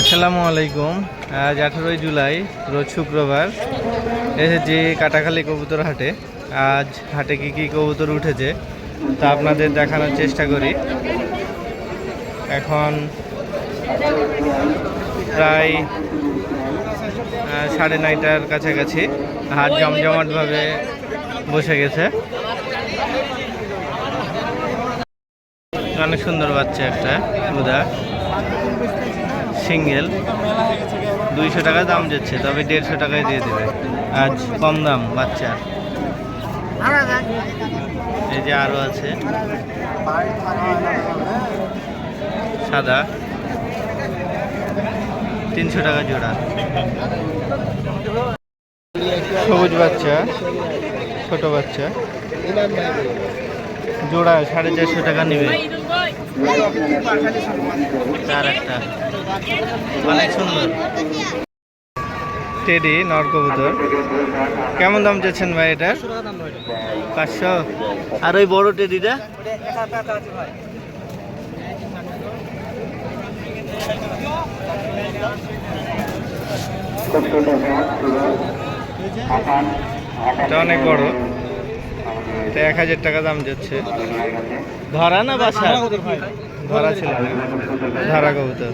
আসসালামু আলাইকুম। আজ আঠেরোই জুলাই, রোজ শুক্রবার। এসেছি কাটাখালী কবুতর হাটে। আজ হাটে কি কি কবুতর উঠেছে তা আপনাদের দেখানোর চেষ্টা করি। এখন প্রায় সাড়ে নয়টার কাছাকাছি। হাট জমজমাটভাবে বসে গেছে। অনেক সুন্দর বাচ্চা একটা উদা সিঙ্গেল। দুইশো টাকা দাম যাচ্ছে, তবে দেড়শো টাকায় দিয়ে দেবে। আজ কম দাম বাচ্চা এই যে আরও আছে। সাদা। তিনশো টাকা জোড়া। সবুজ বাচ্চা, ছোট বাচ্চা। জোড়া সাড়ে চারশো টাকা নেবে। চার একটা অনেক সুন্দর। টেডি নরকবুতর। কেমন দাম চাচ্ছেন ভাই এটা পাঁচশো। আর ওই বড় টেডিটা? এটা অনেক বড়। এটা এক হাজার টাকা দাম যাচ্ছে। ধরা না বাসা? ধরা ছিল ধরা কবুতর।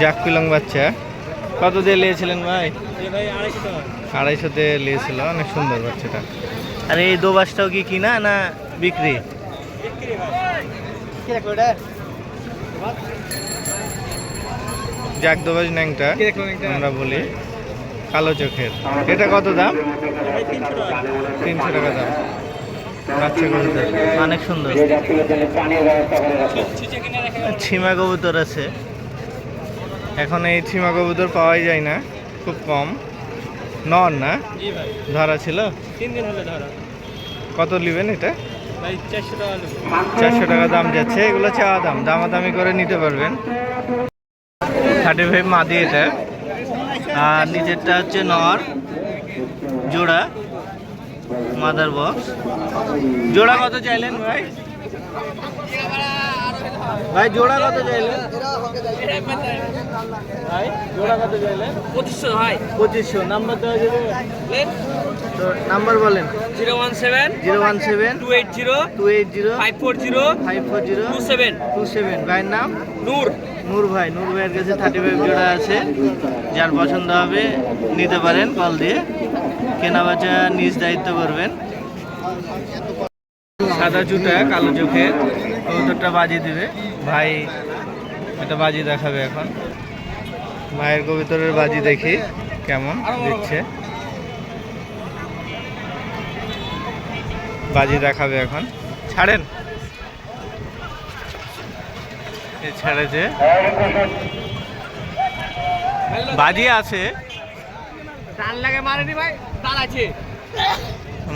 জাক পিলং বাচ্চা। কত দিয়ে নিয়েছিলেন ভাই? আড়াইশোতে নিয়েছিল, অনেক সুন্দর বাচ্চাটা। আর এই দোবাসটাও কি কিনা না বিক্রি? জাক দোবাস ন্যাংটা, আমরা বলি। কালো চোখের। এটা কত দাম? তিনশো টাকা দাম। বাচ্চা কবুতর অনেক সুন্দর। ছিমা কবুতর আছে। এখন এই ছিমা কবুতর পাওয়াই যায় না খুব কম। নন না? ধরা ছিল? তিন দিন হলে ধরা। কত নেবেন এটা? চারশো টাকা চারশো টাকা দাম যাচ্ছে এগুলো চাওয়া দাম। দামাদামি করে নিতে পারবেন। থার্টি ফাইভ মাদি এটা। আর নিজেরটা হচ্ছে নর। জোড়া। মাদার বক্স জোড়া কত চাইলেন ভাই? ভাই জোড়া কত চাইলেন? ভাই জোড়া কত চাইলেন? পঁচিশশো ভাই। পঁচিশশো। নাম্বার দেওয়া যাবে? তো নাম্বার বলেন। Zero one seven. Zero one seven. Two eight zero. Two eight zero. Five four zero. Five four zero. Two seven. Two seven. ভাইয়ের নাম? নূর। নূর ভাই, নূর ভাইয়ের কাছে থার্টি ফাইভ জোড়া আছে। যার পছন্দ হবে নিতে পারেন কল দিয়ে। কেনা বেচা নিজ দায়িত্ব করবেন। সাদা জুতা, কালো চোখের কবুতরটা বাজি দিবে। ভাই, এটা বাজি দেখাবে এখন। ভাইয়ের কবিতরের বাজি দেখি কেমন দিচ্ছে। বাজি দেখাবে এখন। ছাড়েন এ ছেড়েছে বাজি আছে।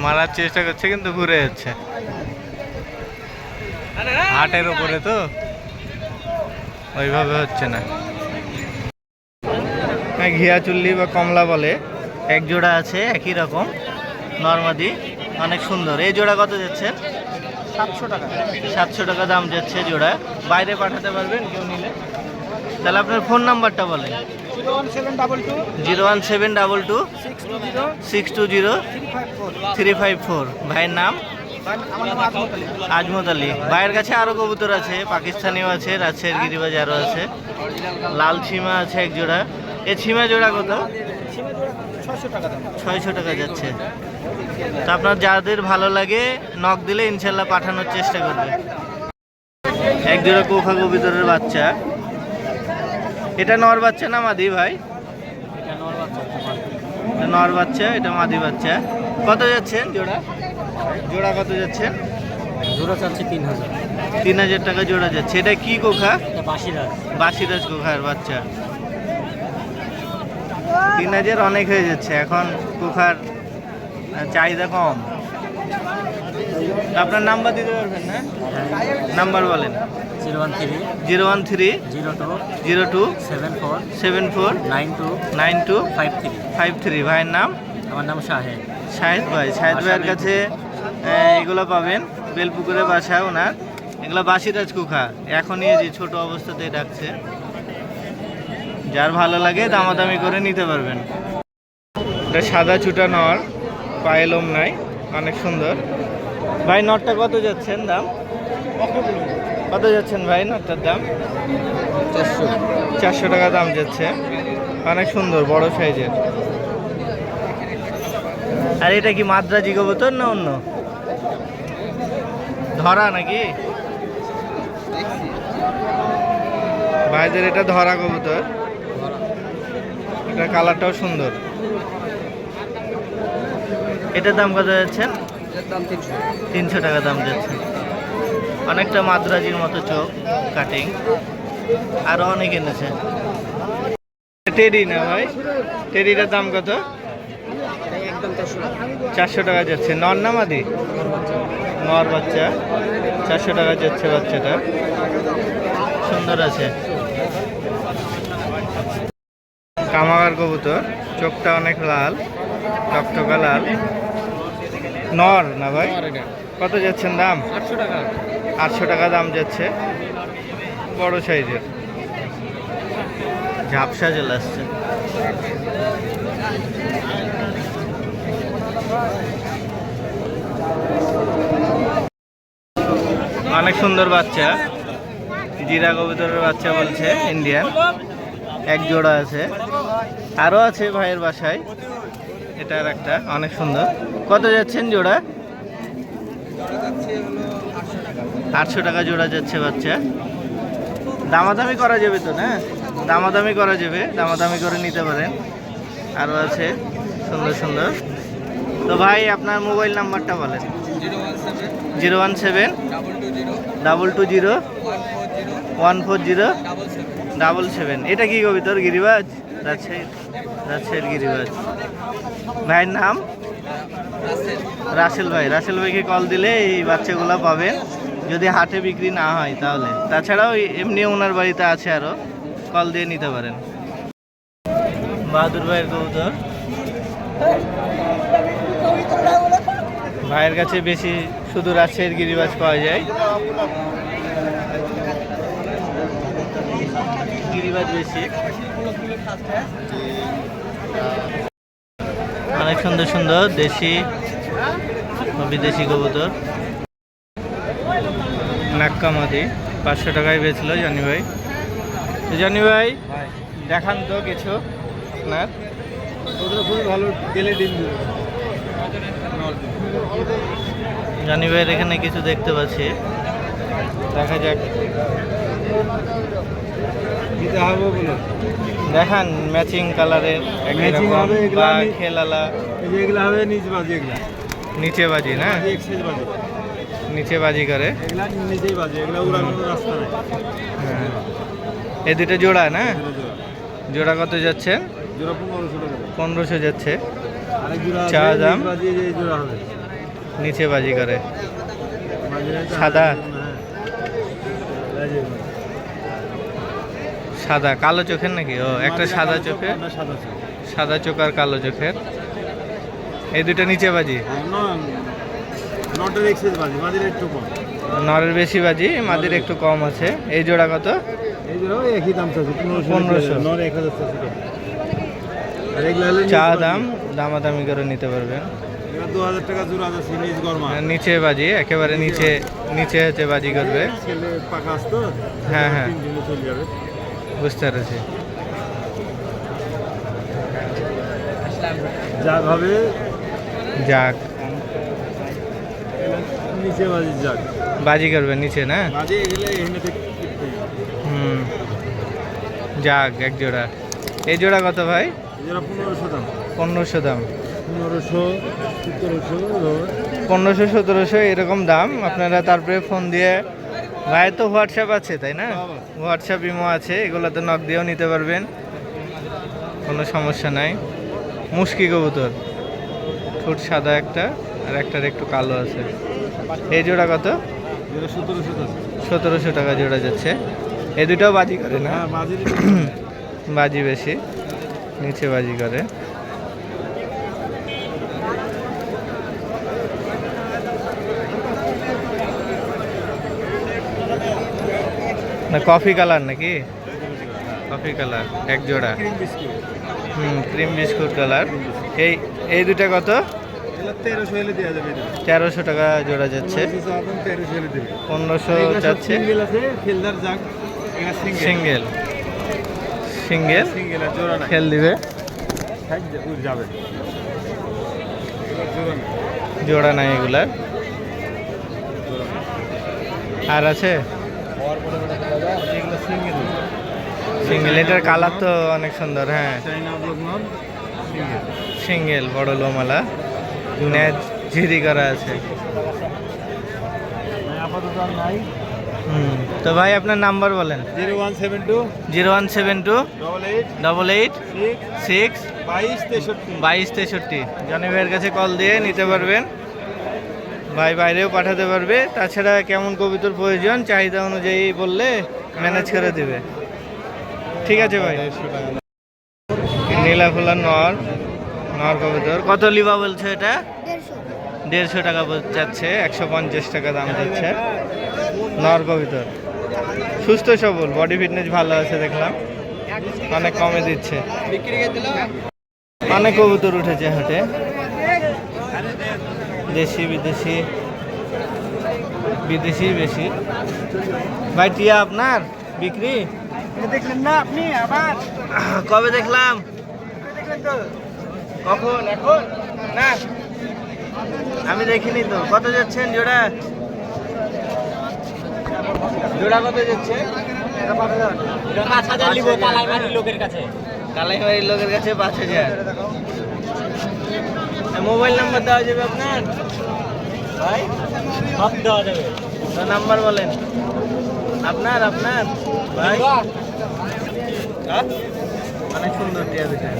মারার চেষ্টা করছে কিন্তু ঘুরে যাচ্ছে। হাটের উপরে তো। ওইভাবে হচ্ছে না। হ্যাঁ, ঘিয়া চুল্লি বা কমলা বলে। এক জোড়া আছে একই রকম। নর্মাদি অনেক সুন্দর। এই জোড়া কত যাচ্ছে? সাতশো টাকা। সাতশো টাকা দাম যাচ্ছে জোড়া বাইরে পাঠাতে পারবেন কেউ নিলে। তাহলে আপনার ফোন নাম্বারটা বলেন। Zero one seven double two six two zero three five four. ভাইয়ের নাম? আজমত আলী। আজমত আলী। ভাইয়ের কাছে আরও কবুতর আছে পাকিস্তানিও আছে রাজশাহীর গিরিবাজ আরও আছে। লাল ছিমা আছে এক জোড়া। এ ছিমা জোড়া কত? ছয়শো টাকা যাচ্ছে। তো আপনার যাদের ভালো লাগে নখ দিলে ইনশাল্লাহ পাঠানোর চেষ্টা করবে। এক জোড়া কোখা কবিতরের বাচ্চা। এটা নর বাচ্চা না মাদি ভাই? নর বাচ্চা এটা মাদি। বাচ্চা কত যাচ্ছেন জোড়া? জোড়া কত যাচ্ছেন জোড়া চাচ্ছে তিন হাজার। তিন হাজার টাকা জোড়া যাচ্ছে। এটা কি কোখা? বাসিরাজ বাসিরাজ কোখার বাচ্চা। তিন হাজার অনেক হয়ে যাচ্ছে এখন কোখার চাহিদা কম। আপনার নাম্বার দিতে পারবেন না? নাম্বার বলেন। Zero one three. Zero one three. Zero two. Zero two. Seven four. Seven four. Nine two. Nine two. Five three. Five three. ভাইয়ের নাম? আমার নাম শাহেদ। শাহেদ ভাই। শাহেদ ভাইয়ের কাছে এগুলো পাবেন। বেলপুকুরে বাসা ওনার। এগুলো বাসিরাজ কুখা এখনই যে ছোট অবস্থাতেই ডাকছে। যার ভালো লাগে দামাদামি করে নিতে পারবেন। এটা সাদা চুটা নর পায়ে লোম নাই, অনেক সুন্দর। ভাই, নটটা কত যাচ্ছেন দাম? কত যাচ্ছেন ভাই নটটার দাম? চারশো চারশো টাকা দাম যাচ্ছে। অনেক সুন্দর, বড় সাইজের। আর এটা কি মাদ্রাজি কবুতর না অন্য? ধরা নাকি? ভাইদের এটা ধরা কবুতর। এটা কালারটাও সুন্দর। এটার দাম কত যাচ্ছে? তিনশো। টাকা দাম যাচ্ছে। অনেকটা মাদ্রাজির মতো চোখ কাটিং আরও অনেক এনেছে। টেডি না ভাই? টেডিটার দাম কত? চারশো চারশো টাকা যাচ্ছে। নর না মাদি? নর বাচ্চা। চারশো টাকা যাচ্ছে বাচ্চাটা। সুন্দর আছে। কামাগার কবুতর। চোখটা অনেক লাল টকটকা লাল। নর না ভাই? কত যাচ্ছেন দাম? আটশো টাকা। আটশো টাকা দাম যাচ্ছে। বড় সাইজের। ঝাপসা চলে আসছে। অনেক সুন্দর বাচ্চা। জিরা কবুতরের বাচ্চা বলছে ইন্ডিয়ান এক জোড়া আছে। আরও আছে ভাইয়ের বাসায়। এটার একটা অনেক সুন্দর। কত যাচ্ছেন জোড়া? আটশো টাকা জোড়া যাচ্ছে বাচ্চা। দামাদামি করা যাবে তো না? দামাদামি করা যাবে দামাদামি করে নিতে পারেন। আরও আছে সুন্দর সুন্দর। তো ভাই আপনার মোবাইল নাম্বারটা বলেন। Zero one seven double two zero one four zero double seven এটা কি কবি? তোর গিরিবাজ? রাজশাহী রাজশাহীর গিরিবাজ। ভাইয়ের নাম? রাসেল ভাই। রাসেল ভাইকে কল দিলে এই বাচ্চাগুলো পাবেন যদি হাটে বিক্রি না হয় তাহলে। তাছাড়াও এমনি ওনার বাড়িতে আছে আরও কল দিয়ে নিতে পারেন। বাহাদুর ভাইয়ের কবুতর। ভাইয়ের কাছে বেশি শুধু রাজশাহীর গিরিবাজ পাওয়া যায়। গিরিবাজ বেশি। অনেক সুন্দর সুন্দর দেশি বিদেশি কবুতর। নাক্কামাদি পাঁচশো টাকায় বেচলো জানি ভাই। জানি ভাই দেখান তো কিছু আপনার। ওদের খুবই ভালো গেলে দেবে। জানি ভাইয়ের এখানে কিছু দেখতে পাচ্ছি। দেখা যাক। দিতে হবে বলে। দেখান ম্যাচিং কালারের হবে, বা খেলালা। এগুলো হবে নিচ বাজি এগুলা। নিচে বাজি না বাজি নিচে বাজি করে। এগুলা নিচেই বাজি এগুলা উড়ানোর রাস্তা নাই। হ্যাঁ। এই দুটো জোড়া না? জোড়া। কত যাচ্ছে? জোড়া পনেরোশো যাচ্ছে। চা দাম? নিচে বাজি করে। সাদা? হ্যাঁ। এই যে, সাদা কালো চোখের নাকি? ও একটা সাদা চোখ, সাদা চোখ। আর কালো চোখের? এই দুটো নিচে বাজি? হ্যাঁ, নরের বেশি বাজি মাদির একটু কম আছে। এই জোড়া কত? পনেরোশো 1500 নর এক হাজার চাচ্ছে আর এগুলো হলে নিচ চা দাম দামাদামি করে নিতে পারবেন। আছে নিচ বাজি একেবারে নিচে নিচে হচ্ছে বাজি করবে। হ্যাঁ, হ্যাঁ। বুঝতে পেরেছি যাক হবে। যাক। নিচে বাজি যাক। বাজি করবে নিচে না? বাজি এগুলো হুম। যাক এক জোড়া। এই জোড়া কত ভাই? পনেরোশো দাম। পনেরোশো দাম। পনেরোশো সতেরোশো পনেরোশো সতেরোশো এরকম দাম। আপনারা তারপরে ফোন দিয়ে ভাইয়ের তো হোয়াটসঅ্যাপ আছে তাই না? হোয়াটসঅ্যাপ ইমো আছে এগুলোতে নক দিয়েও নিতে পারবেন। কোনো সমস্যা নাই। মুশকি কবুতর। ঠোঁট সাদা একটা আর একটার একটু কালো আছে। এই জোড়া কত? সতেরোশো সতেরোশো টাকা জোড়া যাচ্ছে। এই দুটাও বাজি করে না? হ্যাঁ বাজি বেশি। নিচে বাজি করে। না কফি কালার নাকি? কফি কালার এক জোড়া। হুম ক্রিম বিস্কুট কালার এই এই দুটা কত? তেরোশো টাকা জোড়া যাচ্ছে। পনেরোশো যাচ্ছে। সিঙ্গেল সিঙ্গেল খেল দিবে? হ্যাঁ, যাবে। জোড়া নাই। এগুলার। আর আছে? সিঙ্গেল। এটার কালার তো অনেক সুন্দর হ্যাঁ। সিঙ্গেল। বড় লোমালা। ঝিরি করা আছে। তো ভাই আপনার নাম্বার বলেন। Zero one seven two zero one seven two double eight double eight six six বাইশ তেষট্টি। বাইশ তেষট্টি। জনি ভাইয়ের কাছে কল দিয়ে নিতে পারবেন। ভাই বাইরেও পাঠাতে পারবে। তাছাড়া কেমন কবিতার প্রয়োজন চাহিদা অনুযায়ী বললে ম্যানেজ করে দেবে। ঠিক আছে ভাই। নীলা ফুলার নর নর কবিতর। কত লিবা বলছে এটা? দেড়শো। টাকা যাচ্ছে একশো পঞ্চাশ টাকা দাম যাচ্ছে নর কবিতর। সুস্থ সবল বডি ফিটনেস ভালো আছে দেখলাম। অনেক কমে দিচ্ছে। অনেক কবুতর উঠেছে হাটে। দেশি বিদেশি। বিদেশি বেশি। ভাই টিয়া আপনার বিক্রি? দেখলেন না আপনি? আবার? কবে দেখলাম? তো? কখন? এখন? না। আমি দেখিনি তো। কত যাচ্ছেন জোড়া? জোড়া কত যাচ্ছে? পাঁচ হাজার। লিবো তালাই লোকের কাছে। কালাইবাড়ির লোকের কাছে পাঁচ হাজার। মোবাইল নাম্বার দেওয়া যাবে আপনার? ভাই সব দেওয়া যাবে। নাম্বার বলেন। আপনার আপনার। ভাই। হ্যাঁ? অনেক সুন্দর টিয়া দুটা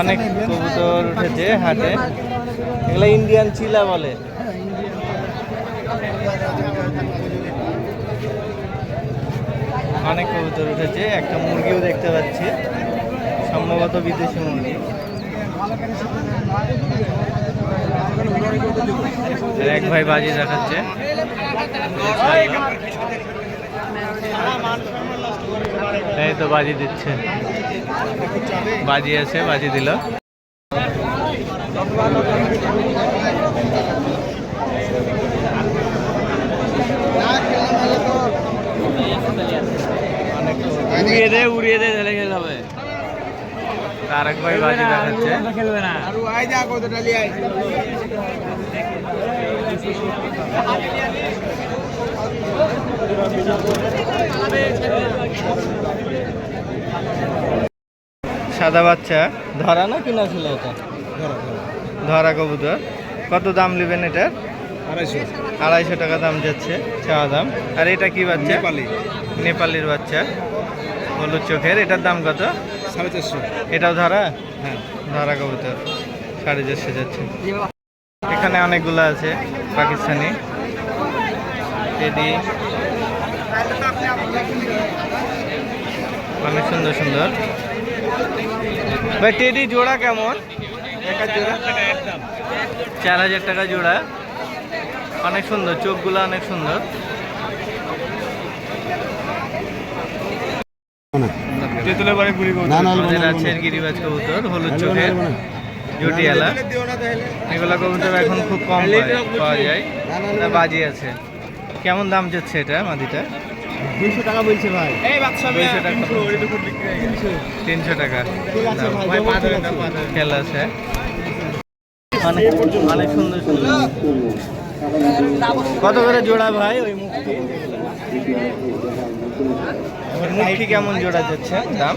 অনেক কবুতর উঠেছে হাটে, এগুলো ইন্ডিয়ান চিলা বলে। অনেক কবুতর উঠেছে, একটা মুরগিও দেখতে পাচ্ছি, সম্ভবত বিদেশি মুরগি। এক ভাই বাজি দেখাচ্ছে। এই তো বাজি দিচ্ছে। বাজি আছে, বাজি দিল। উড়িয়ে দে উড়িয়ে দে খেলে হবে। তারক ভাই বাজি দেখাচ্ছে। খেলবে না। আর আই যা সাদা বাচ্চা। ধরা না কিনা ছিল এটা? ধরা কবুতর। কত দাম নেবেন এটার? আড়াইশো। আড়াইশো টাকা দাম যাচ্ছে চাওয়া দাম। আর এটা কি বাচ্চা? নেপালি। নেপালির বাচ্চা। হলুদ চোখের। এটার দাম কত? সাড়ে চারশো। এটাও ধরা? হ্যাঁ। ধরা কবুতর। সাড়ে চারশো যাচ্ছে। এখানে অনেকগুলো আছে পাকিস্তানি। টেডি। অনেক সুন্দর সুন্দর ভাই টেডি জোড়া কেমন জোড়া চার হাজার টাকা জোড়া অনেক সুন্দর চোখগুলো অনেক সুন্দর গিরিবাজ কবুতর হলুদ চোখের জটিয়ালা এগুলো কবুতর এখন খুব কম পাওয়া যায় বাজি আছে কেমন দাম যাচ্ছে এটা মাদিটা টাকা বলছে ভাই। এই বাচ্চা টাকা বিক্রি হয়ে গেছে। তিনশো। টাকা। ঠিক আছে দাম। ভাই পাঁচ হাজার টাকা খেল আছে। অনেক অনেক সুন্দর সুন্দর। কত করে জোড়া ভাই ওই মুক্তি মুক্তি কেমন জোড়া যাচ্ছে? দাম?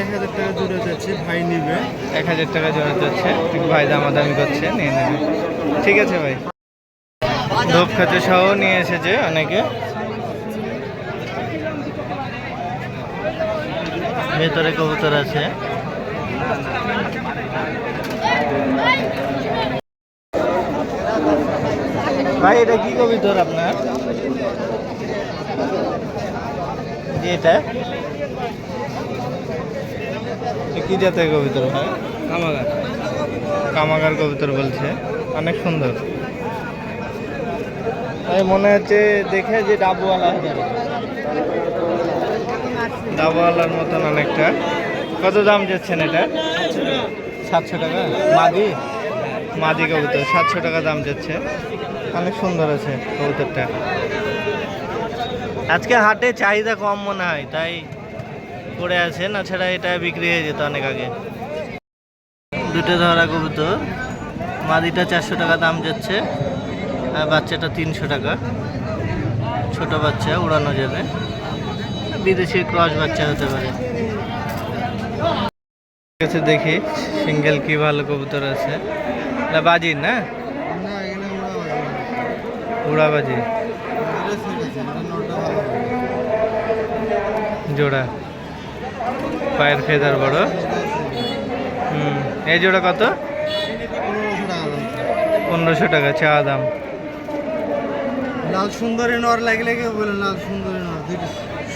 এক হাজার টাকা জুড়ে যাচ্ছে ভাই নিবে। এক হাজার টাকা জোড়া যাচ্ছে। ভাই দামাদামি করছে নিয়ে নেবে। ঠিক আছে ভাই। ধূপ খাতে সহ নিয়ে এসেছে অনেকে। ভেতরে কবুতর আছে। ভাই এটা কি কবিতর আপনার? এটা। কি জাতের কবিতর ভাই? কামাগার। কামাগার কবিতর বলছে। অনেক সুন্দর। মনে হচ্ছে দেখে যে ডাবওয়ালা ডাবওয়ালার মতন অনেকটা। কত দাম যাচ্ছেন এটা? সাতশো টাকা। মাদি? মাদি কবুতর সাতশো টাকা দাম যাচ্ছে। অনেক সুন্দর আছে কবুতরটা। আজকে হাটে চাহিদা কম মনে হয় তাই পড়ে আছে। না ছাড়া এটা বিক্রি হয়ে যেত অনেক আগে। দুটো ধরা কবুতর মাদিটা চারশো টাকা দাম যাচ্ছে আর বাচ্চাটা তিনশো টাকা। ছোট বাচ্চা উড়ানো যাবে। বিদেশি ক্রস বাচ্চা হতে পারে। কাছে দেখি সিঙ্গেল কি ভালো কবুতর আছে। না বাজি। না উড়াবাজি জোড়া। পায়ের ফেদার বড়। হুম এই জোড়া কত? পনেরোশো টাকা পনেরোশো টাকা চা দাম। লাল সুন্দরী নর লাগলে কেউ বলে লাল সুন্দরী নর দুইটা।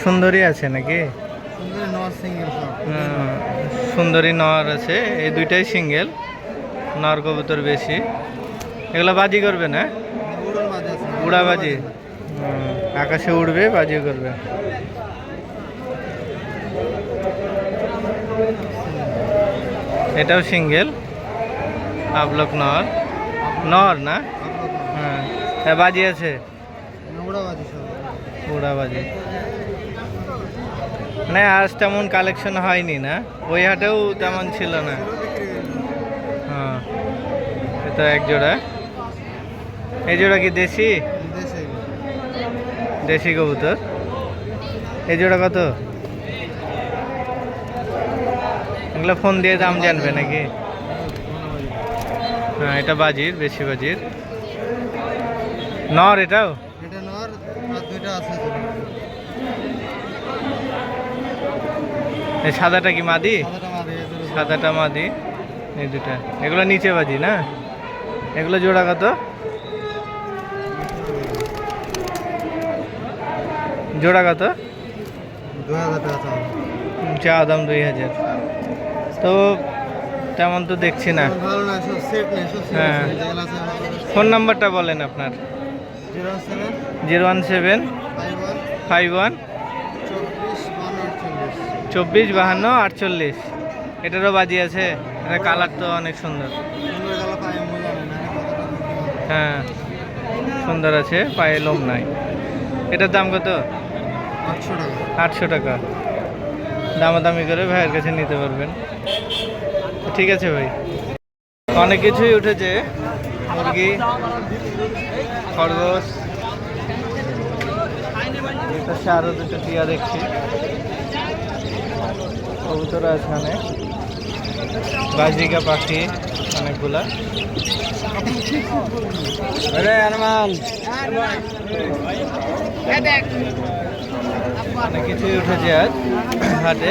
সুন্দরী আছে নাকি? সুন্দরী নর আছে এই দুইটাই সিঙ্গেল নর কবুতর বেশি। এগুলো বাজি করবে না? উড়াবাজি আকাশে উড়বে বাজি করবে। এটাও সিঙ্গেল আপলক নর। নর না? হ্যাঁ বাজি আছে? উড়া বাজি সব। উড়াবাজি মানে আজ তেমন কালেকশন হয়নি না। ওই হাটেও তেমন ছিল না। হ্যাঁ এটা এক জোড়া। এই জোড়া কি দেশি? দেশি কবুতর। এই জোড়া কত? এগুলো ফোন দিয়ে দাম জানবে নাকি? হ্যাঁ এটা বাজির, বেশি বাজির। নর এটাও? এটা নর দুইটা আছে এই সাদাটা কি মাদি? সাদাটা মাদি এই দুটা এগুলো নিচে বাজি না? এগুলো জোড়া কত? জোড়া কত? চা দাম দুই হাজার। তো তেমন তো দেখছি না। হ্যাঁ। ফোন নাম্বারটা বলেন আপনার। Zero one seven five one five one চব্বিশ বান্ন আটচল্লিশ চব্বিশ, বাহান্ন, আটচল্লিশ। এটারও বাজি আছে এটা কালার তো অনেক সুন্দর। হ্যাঁ সুন্দর আছে, পায়ে লোম নাই। এটার দাম কত? আটশো টাকা। দামাদামি করে ভাইয়ের কাছে নিতে পারবেন। ঠিক আছে ভাই। অনেক কিছুই উঠেছে। মুরগি, খরগোশ আরও দুটো টিয়া দেখছি। কবুতর আছে অনেক। বাজিকা পাখি অনেকগুলা। আরে অনেক কিছুই উঠেছে আজ হাটে।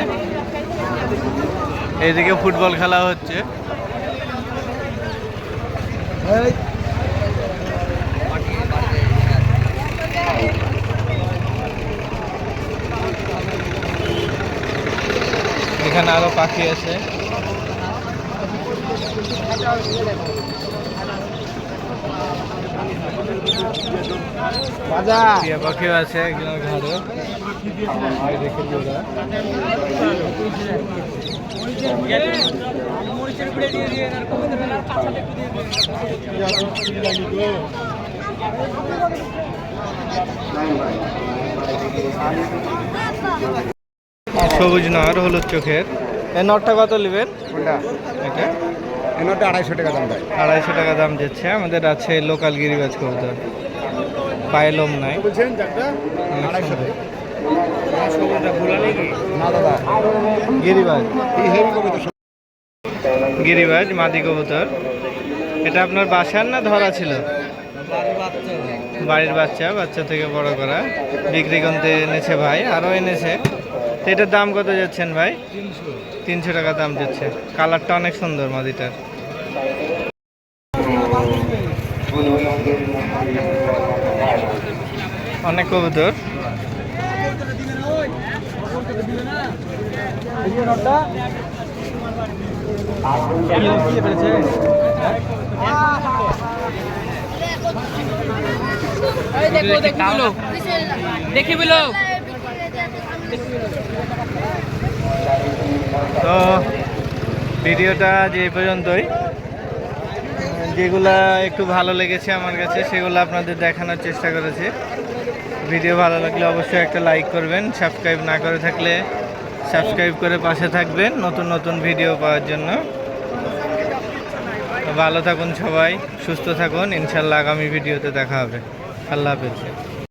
এইদিকে ফুটবল খেলা হচ্ছে। এখানে আরও পাখি আছে পাখিও আছে একজনের জোড়া। সবুজ নর হলুদ চোখের। এই নটটা কত নেবেন? এটা? আড়াইশো টাকা দাম দেয়। আড়াইশো টাকা দাম যাচ্ছে আমাদের আছে লোকাল গিরিবাজ কবুতর। পায়ে লোম নাই। গিরিবাজ। গিরিবাজ মাদি কবুতর। এটা আপনার বাসার না ধরা ছিল? বাড়ির বাচ্চা বাচ্চা থেকে বড় করা। বিক্রি করতে এনেছে ভাই আরও এনেছে। এটার দাম কত যাচ্ছেন ভাই? তিনশো টাকা দাম যাচ্ছে। কালারটা অনেক সুন্দর মাদিটার। অনেক কবুতর। দেখো বলো। তো ভিডিওটা যে পর্যন্তই। যেগুলা একটু ভালো লেগেছে আমার কাছে, সেগুলো আপনাদের দেখানোর চেষ্টা করেছি। ভিডিও ভালো লাগলে অবশ্যই একটা লাইক করবেন, সাবস্ক্রাইব না করে থাকলে সাবস্ক্রাইব করে পাশে থাকবেন নতুন নতুন ভিডিও পাওয়ার জন্য। ভালো থাকুন সবাই, সুস্থ থাকুন, ইনশাল্লাহ আগামী ভিডিওতে দেখা হবে। আল্লাহ হাফেজ।